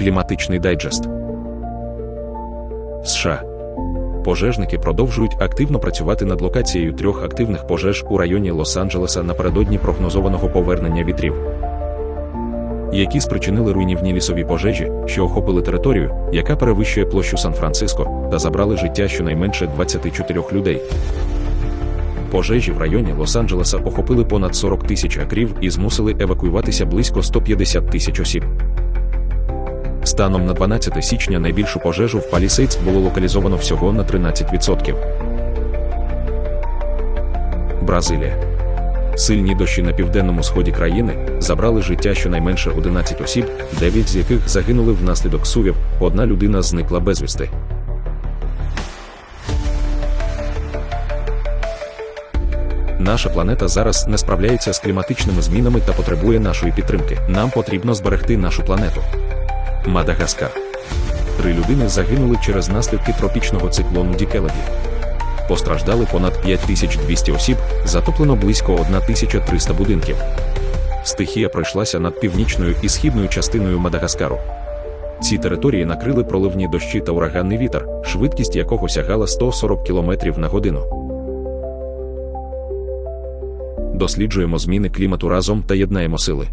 Кліматичний дайджест. США. Пожежники продовжують активно працювати над локацією трьох активних пожеж у районі Лос-Анджелеса напередодні прогнозованого повернення вітрів, які спричинили руйнівні лісові пожежі, що охопили територію, яка перевищує площу Сан-Франциско, та забрали життя щонайменше 24 людей. Пожежі в районі Лос-Анджелеса охопили понад 40 тисяч акрів і змусили евакуюватися близько 150 тисяч осіб. Станом на 12 січня найбільшу пожежу в Палісейдс було локалізовано всього на 13%. Бразилія. Сильні дощі на південному сході країни забрали життя щонайменше 11 осіб, 9 з яких загинули внаслідок сувів, одна людина зникла безвісти. Наша планета зараз не справляється з кліматичними змінами та потребує нашої підтримки. Нам потрібно зберегти нашу планету. Мадагаскар. Три людини загинули через наслідки тропічного циклону Дікеледі. Постраждали понад 5200 осіб, затоплено близько 1300 будинків. Стихія пройшлася над північною і східною частиною Мадагаскару. Ці території накрили проливні дощі та ураганний вітер, швидкість якого сягала 140 км на годину. Досліджуємо зміни клімату разом та єднаємо сили.